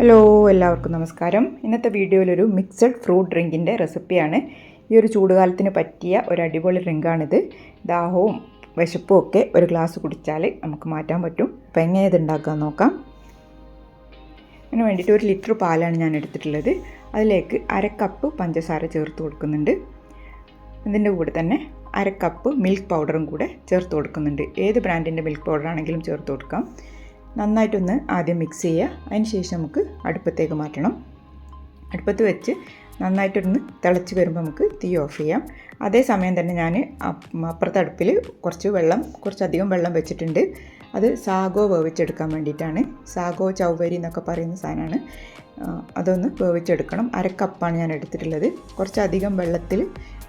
Hello എല്ലാവർക്കും നമസ്കാരം. ഇന്നത്തെ വീഡിയോയിലൊരു മിക്സഡ് ഫ്രൂട്ട് ഡ്രിങ്കിന്റെ റെസിപ്പിയാണ് ഈ ഒരു ചൂടുകാലത്തിന് പറ്റിയ ഒരു അടിപൊളി ഡ്രിങ്കാണിത് ദാഹവും വിശപ്പും ഒക്കെ ഒരു ഗ്ലാസ് കുടിച്ചാൽ നമുക്ക് മാറ്റാൻ പറ്റും. അപ്പോൾ എങ്ങനെ ഇത് ഉണ്ടാക്കാൻ നോക്കാം. അതിന് വേണ്ടിയിട്ട് ഒരു ലിറ്റർ പാലാണ് ഞാൻ എടുത്തിട്ടുള്ളത്. അതിലേക്ക് അര കപ്പ് പഞ്ചസാര ചേർത്ത് കൊടുക്കുന്നുണ്ട്. ഇതിന്റെ കൂടെ തന്നെ അര കപ്പ് മിൽക്ക് പൗഡറും കൂടെ ചേർത്ത് കൊടുക്കുന്നുണ്ട്. ഏത് ബ്രാൻഡിന്റെ മിൽക്ക് പൗഡർ ആണെങ്കിലും ചേർത്ത് കൊടുക്കാം. നന്നായിട്ടൊന്ന് ആദ്യം മിക്സ് ചെയ്യുക. അതിന് ശേഷം നമുക്ക് അടുപ്പത്തേക്ക് മാറ്റണം. അടുപ്പത്ത് വെച്ച് നന്നായിട്ടൊന്ന് തിളച്ച് വരുമ്പോൾ നമുക്ക് തീ ഓഫ് ചെയ്യാം. അതേ സമയം തന്നെ ഞാൻ അപ്പുറത്തെ അടുപ്പിൽ കുറച്ച് വെള്ളം കുറച്ചധികം വെള്ളം വെച്ചിട്ടുണ്ട്. അത് സാഗോ വേവിച്ചെടുക്കാൻ വേണ്ടിയിട്ടാണ്. സാഗോ ചൗവരി എന്നൊക്കെ പറയുന്ന സാധനമാണ്. അതൊന്ന് വേവിച്ചെടുക്കണം. അര കപ്പാണ് ഞാൻ എടുത്തിട്ടുള്ളത്. കുറച്ചധികം വെള്ളത്തിൽ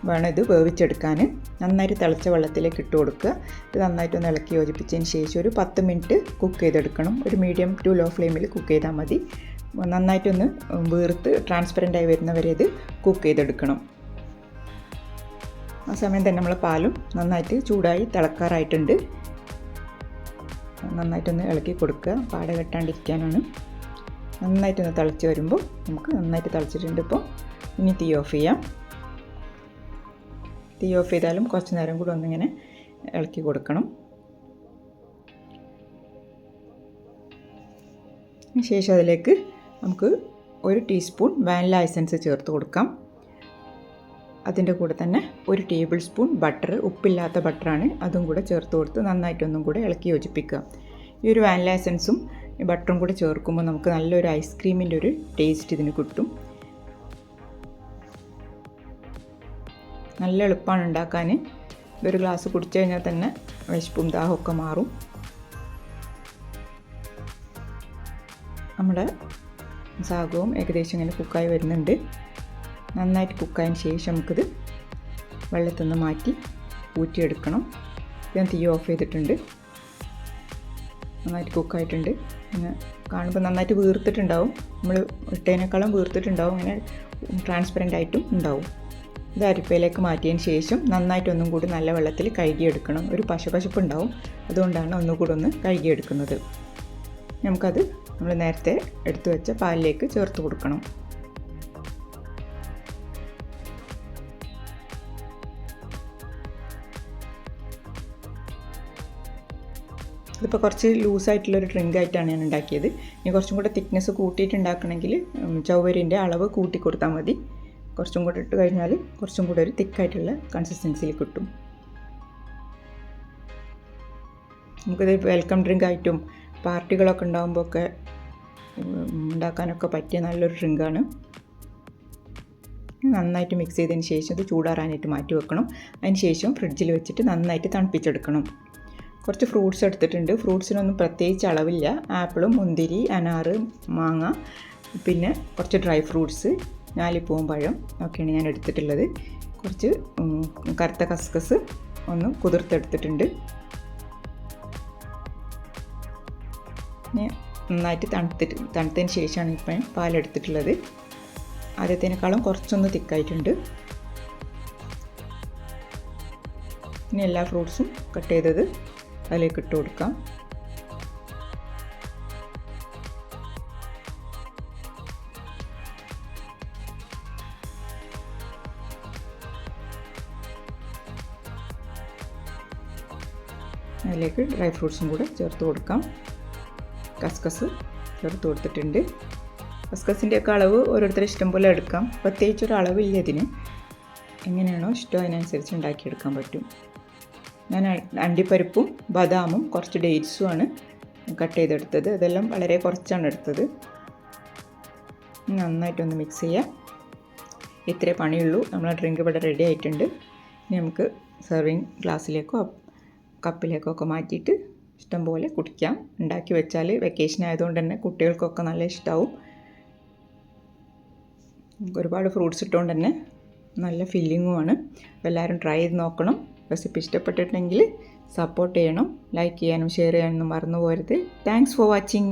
വേണം ഇത് വേവിച്ചെടുക്കാൻ. നന്നായിട്ട് തിളച്ച വെള്ളത്തിലേക്ക് ഇട്ട് കൊടുക്കുക. ഇത് നന്നായിട്ടൊന്ന് ഇളക്കി യോജിപ്പിച്ചതിന് ശേഷം ഒരു പത്ത് മിനിറ്റ് കുക്ക് ചെയ്തെടുക്കണം. ഒരു മീഡിയം ടു ലോ ഫ്ലെയിമിൽ കുക്ക് ചെയ്താൽ മതി. നന്നായിട്ടൊന്ന് വീർത്ത് ട്രാൻസ്പെറന്റ് ആയി വരുന്നവരെ ഇത് കുക്ക് ചെയ്തെടുക്കണം. ആ സമയം തന്നെ നമ്മൾ പാലും നന്നായിട്ട് ചൂടായി തിളക്കാറായിട്ടുണ്ട്. നന്നായിട്ടൊന്ന് ഇളക്കി കൊടുക്കുക. പാട കെട്ടാണ്ടിരിക്കാനാണ്. നന്നായിട്ടൊന്ന് തിളച്ച് വരുമ്പോൾ നമുക്ക് നന്നായിട്ട് തിളച്ചിട്ടുണ്ട് ഇപ്പോൾ. ഇനി തീ ഓഫ് ചെയ്യാം. തീ ഓഫ് ചെയ്താലും കുറച്ച് നേരം കൂടി ഒന്നിങ്ങനെ ഇളക്കി കൊടുക്കണം. ശേഷം അതിലേക്ക് നമുക്ക് ഒരു ടീസ്പൂൺ വാനില എസൻസ് ചേർത്ത് കൊടുക്കാം. അതിന്റെ കൂടെ തന്നെ ഒരു ടേബിൾ സ്പൂൺ ബട്ടർ ഉപ്പില്ലാത്ത ബട്ടറാണ് അതും കൂടെ ചേർത്ത് കൊടുത്ത് നന്നായിട്ടൊന്നും കൂടെ ഇളക്കി യോജിപ്പിക്കുക. ഈ ഒരു വാനില എസൻസും ബട്ടറും കൂടെ ചേർക്കുമ്പോൾ നമുക്ക് നല്ലൊരു ഐസ്ക്രീമിന്റെ ഒരു ടേസ്റ്റ് ഇതിന് കിട്ടും. നല്ല എളുപ്പമാണ് ഉണ്ടാക്കാൻ. ഇതൊരു ഗ്ലാസ് കുടിച്ചു കഴിഞ്ഞാൽ തന്നെ വിശപ്പും ദാഹമൊക്കെ മാറും. നമ്മുടെ സാഗവും ഏകദേശം ഇങ്ങനെ കുക്കായി വരുന്നുണ്ട്. നന്നായിട്ട് കുക്കായതിന് ശേഷം നമുക്കിത് വെള്ളത്തിൽ നിന്ന് മാറ്റി ഊറ്റിയെടുക്കണം. ഞാൻ തീ ഓഫ് ചെയ്തിട്ടുണ്ട്. നന്നായിട്ട് കുക്കായിട്ടുണ്ട് ഇങ്ങനെ കാണുമ്പോൾ നന്നായിട്ട് വീർത്തിട്ടുണ്ടാവും. നമ്മൾ ഇട്ടതിനേക്കാളും വീർത്തിട്ടുണ്ടാവും. അങ്ങനെ ട്രാൻസ്പെറന്റ് ആയിട്ടും ഉണ്ടാവും. ഇത് അരിപ്പയിലേക്ക് മാറ്റിയതിന് ശേഷം നന്നായിട്ടൊന്നും കൂടി നല്ല വെള്ളത്തിൽ കഴുകിയെടുക്കണം. ഒരു പശപശപ്പ് ഉണ്ടാവും അതുകൊണ്ടാണ് ഒന്നുകൂടി ഒന്ന് കഴുകിയെടുക്കുന്നത്. നമുക്കത് നമ്മൾ നേരത്തെ എടുത്തു വെച്ച പാലിലേക്ക് ചേർത്ത് കൊടുക്കണം. ഇതിപ്പോൾ കുറച്ച് ലൂസായിട്ടുള്ളൊരു ഡ്രിങ്ക് ആയിട്ടാണ് ഞാൻ ഉണ്ടാക്കിയത്. ഇനി കുറച്ചും കൂടെ തിക്നെസ് കൂട്ടിയിട്ട് ഉണ്ടാക്കണമെങ്കിൽ ചൗവരിന്റെ അളവ് കൂട്ടി കൊടുത്താൽ മതി. കുറച്ചും കൂടെ ഇട്ട് കഴിഞ്ഞാൽ കുറച്ചും കൂടെ ഒരു തിക്കായിട്ടുള്ള കൺസിസ്റ്റൻസിയിൽ കിട്ടും. നമുക്കിത് വെൽക്കം ഡ്രിങ്ക് ആയിട്ടും പാർട്ടികളൊക്കെ ഉണ്ടാകുമ്പോൾ ഒക്കെ ഉണ്ടാക്കാനൊക്കെ പറ്റിയ നല്ലൊരു ഡ്രിങ്കാണ് നന്നായിട്ട് മിക്സ് ചെയ്തതിന് ശേഷം ഇത് ചൂടാറാനായിട്ട് മാറ്റി വെക്കണം. അതിന് ശേഷം ഫ്രിഡ്ജിൽ വെച്ചിട്ട് നന്നായിട്ട് തണുപ്പിച്ചെടുക്കണം. കുറച്ച് ഫ്രൂട്ട്സ് എടുത്തിട്ടുണ്ട്. ഫ്രൂട്ട്സിനൊന്നും പ്രത്യേകിച്ച് അളവില്ല. ആപ്പിളും മുന്തിരി അനാറ് മാങ്ങ പിന്നെ കുറച്ച് ഡ്രൈ ഫ്രൂട്ട്സ് ഞാലിപ്പൂവും പഴം ഒക്കെയാണ് ഞാൻ എടുത്തിട്ടുള്ളത്. കുറച്ച് കറുത്ത കസ്കസ് ഒന്ന് കുതിർത്തെടുത്തിട്ടുണ്ട്. നന്നായിട്ട് തണുത്തിട്ട് തണുത്തതിന് ശേഷമാണ് ഇപ്പം പാലെടുത്തിട്ടുള്ളത്. ആദ്യത്തേനേക്കാളും കുറച്ചൊന്ന് തിക്കായിട്ടുണ്ട്. ഇനി എല്ലാ ഫ്രൂട്ട്സും കട്ട് ചെയ്തത് അതിലേക്ക് ഇട്ട് കൊടുക്കാം. അതിലേക്ക് ഡ്രൈ ഫ്രൂട്ട്സും കൂടെ ചേർത്ത് കൊടുക്കാം. കസ്കസ് ചേർത്ത് കൊടുത്തിട്ടുണ്ട്. കസ്കസിന്റെ ഒക്കെ അളവ് ഓരോരുത്തരുടെ ഇഷ്ടം പോലെ എടുക്കാം. പ്രത്യേകിച്ച് ഒരു അളവില്ല ഇതിന്. എങ്ങനെയാണോ ഇഷ്ടം അതിനനുസരിച്ച് ഉണ്ടാക്കിയെടുക്കാൻ പറ്റും. ഞാൻ അണ്ടിപ്പരിപ്പും ബദാമും കുറച്ച് ഡേറ്റ്സുമാണ് കട്ട് ചെയ്തെടുത്തത്. അതെല്ലാം വളരെ കുറച്ചാണ് എടുത്തത്. നന്നായിട്ടൊന്ന് മിക്സ് ചെയ്യാം. ഇത്രേ പണിയുള്ളൂ. നമ്മളെ ഡ്രിങ്ക് ഇവിടെ റെഡി ആയിട്ടുണ്ട്. ഇനി നമുക്ക് സെർവിങ് ഗ്ലാസ്സിലേക്കോ കപ്പിലേക്കോ ഒക്കെ മാറ്റിയിട്ട് ഇഷ്ടംപോലെ കുടിക്കാം. ഉണ്ടാക്കി വെച്ചാൽ വെക്കേഷൻ ആയതുകൊണ്ട് തന്നെ കുട്ടികൾക്കൊക്കെ നല്ല ഇഷ്ടമാവും ഒരുപാട് ഫ്രൂട്ട്സ് ഇട്ടുകൊണ്ട് തന്നെ നല്ല ഫില്ലിങ്ങുമാണ് എല്ലാവരും ട്രൈ ചെയ്ത് നോക്കണം. റെസിപ്പി ഇഷ്ടപ്പെട്ടിട്ടുണ്ടെങ്കിൽ സപ്പോർട്ട് ചെയ്യണം. ലൈക്ക് ചെയ്യാനും ഷെയർ ചെയ്യാനും മറന്നു പോകരുത്. Thanks for watching